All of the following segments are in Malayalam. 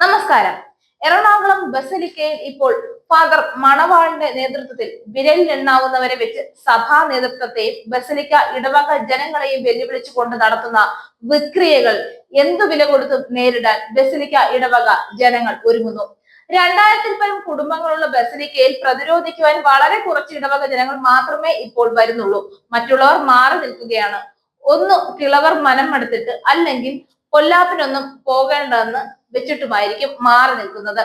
നമസ്കാരം. എറണാകുളം ബസലിക്കയിൽ ഇപ്പോൾ ഫാദർ മണവാളിന്റെ നേതൃത്വത്തിൽ വിരലിൽ എണ്ണാവുന്നവരെ വെച്ച് സഭാ നേതൃത്വത്തെയും ബസലിക്ക ഇടവക ജനങ്ങളെയും വെല്ലുവിളിച്ചുകൊണ്ട് നടത്തുന്ന വിക്രിയകൾ എന്തു വില കൊടുത്തും നേരിടാൻ ബസലിക്ക ഇടവക ജനങ്ങൾ ഒരുങ്ങുന്നു? രണ്ടായിരത്തിൽ പരം കുടുംബങ്ങളുള്ള ബസലിക്കയിൽ പ്രതിരോധിക്കുവാൻ വളരെ കുറച്ച് ഇടവക ജനങ്ങൾ മാത്രമേ ഇപ്പോൾ വരുന്നുള്ളൂ. മറ്റുള്ളവർ മാറി നിൽക്കുകയാണ്. ഒന്ന് കിളവർ മനം മടുത്തിട്ട് അല്ലെങ്കിൽ കൊല്ലാപ്പിനൊന്നും പോകേണ്ടതെന്ന് വെച്ചിട്ടുമായിരിക്കും മാറി നിൽക്കുന്നത്.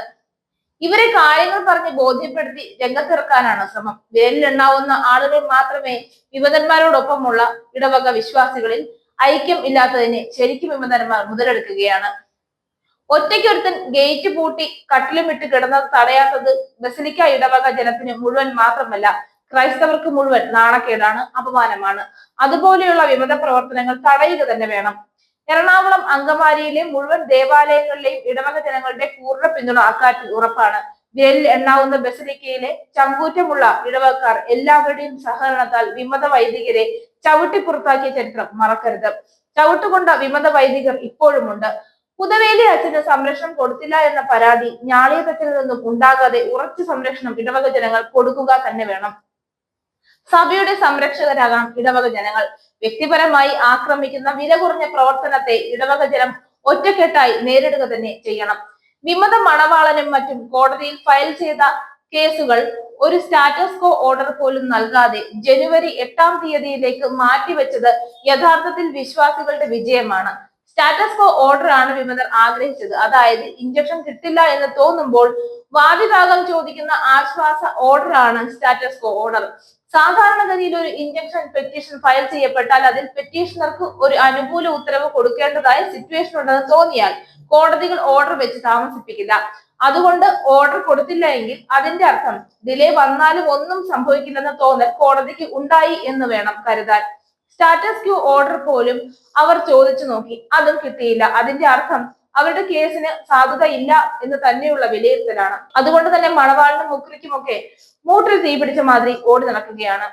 ഇവരെ കാര്യങ്ങൾ പറഞ്ഞ് ബോധ്യപ്പെടുത്തി രംഗത്തിറക്കാനാണ് ശ്രമം. വിരലിലുണ്ടാവുന്ന ആളുകൾ മാത്രമേ വിമതന്മാരോടൊപ്പമുള്ള ഇടവക വിശ്വാസികളിൽ ഐക്യം ഇല്ലാത്തതിനെ ശരിക്കും വിമതന്മാർ മുതലെടുക്കുകയാണ്. ഒറ്റയ്ക്കൊരുത്തൻ ഗേറ്റ് പൂട്ടി കട്ടിലുമിട്ട് കിടന്നത് തടയാത്തത് ബസലിക്ക ഇടവക ജനത്തിന് മുഴുവൻ മാത്രമല്ല ക്രൈസ്തവർക്ക് മുഴുവൻ നാണക്കേടാണ് അപമാനമാണ്. അതുപോലെയുള്ള വിമത പ്രവർത്തനങ്ങൾ തടയുക തന്നെ വേണം. എറണാകുളം അങ്കമാലിയിലെ മുഴുവൻ ദേവാലയങ്ങളിലെയും ഇടവക ജനങ്ങളുടെ പൂർണ പിന്തുണ അക്കാര്യത്തിൽ ഉറപ്പാണ്. ജയിലിൽ എണ്ണാവുന്ന ബസലിക്കയിലെ ചങ്കൂറ്റമുള്ള ഇടവക്കാർ എല്ലാവരുടെയും സഹകരണത്താൽ വിമത വൈദികരെ ചവിട്ടി പുറത്താക്കിയ ചരിത്രം മറക്കരുത്. ചവിട്ടുകൊണ്ട വിമത വൈദികർ ഇപ്പോഴുമുണ്ട്. പുതവേലി അച്ഛന് സംരക്ഷണം കൊടുത്തില്ല എന്ന പരാതി ഞാളിയതച്ഛനിൽ നിന്നും ഉണ്ടാകാതെ ഉറച്ച സംരക്ഷണം ഇടവക ജനങ്ങൾ കൊടുക്കുക തന്നെ വേണം. സഭയുടെ സംരക്ഷകരാകാം ഇടവക ജനങ്ങൾ. വ്യക്തിപരമായി ആക്രമിക്കുന്ന വില കുറഞ്ഞ പ്രവർത്തനത്തെ ഇടവക ജനം ഒറ്റക്കെട്ടായി നേരിടുക തന്നെ ചെയ്യണം. വിമത മണവാളനും മറ്റും കോടതിയിൽ ഫയൽ ചെയ്ത കേസുകൾ ഒരു സ്റ്റാറ്റസ് കോ ഓർഡർ പോലും നൽകാതെ ജനുവരി എട്ടാം തീയതിയിലേക്ക് മാറ്റിവെച്ചത് യഥാർത്ഥത്തിൽ വിശ്വാസികളുടെ വിജയമാണ്. സ്റ്റാറ്റസ് കോ ഓർഡർ ആണ് വിമതർ ആഗ്രഹിച്ചത്. അതായത് ഇഞ്ചക്ഷൻ കിട്ടില്ല എന്ന് തോന്നുമ്പോൾ വാദിഭാഗം ചോദിക്കുന്ന ആശ്വാസ ഓർഡർ ആണ് സ്റ്റാറ്റസ് കോ ഓർഡർ സാധാരണഗതിയിൽ ഒരു ഇഞ്ചക്ഷൻ പെറ്റീഷൻ ഫയൽ ചെയ്യപ്പെട്ടാൽ അതിൽ പെറ്റീഷണർക്ക് ഒരു അനുകൂല ഉത്തരവ് കൊടുക്കേണ്ടതായ സിറ്റുവേഷൻ ഉണ്ടെന്ന് തോന്നിയാൽ കോടതികൾ ഓർഡർ വെച്ച് താമസിപ്പിക്കില്ല. അതുകൊണ്ട് ഓർഡർ കൊടുത്തില്ല എങ്കിൽ അതിന്റെ അർത്ഥം ഡിലേ വന്നാലും ഒന്നും സംഭവിക്കില്ലെന്ന് തോന്നൽ കോടതിക്ക് ഉണ്ടായി എന്ന് വേണം കരുതാൻ. സ്റ്റാറ്റസ് ക്യൂ ഓർഡർ പോലും അവർ ചോദിച്ചു നോക്കി. അതും കിട്ടിയില്ല. അതിന്റെ അർത്ഥം അവരുടെ കേസിന് സാധുത ഇല്ല എന്ന് തന്നെയുള്ള വിലയിരുത്തലാണ്. അതുകൊണ്ട് തന്നെ മണവാളിനും മുക്രിക്കുമൊക്കെ മൂട്ടിൽ തീപിടിച്ച മാതിരി ഓടി നടക്കുകയാണ്.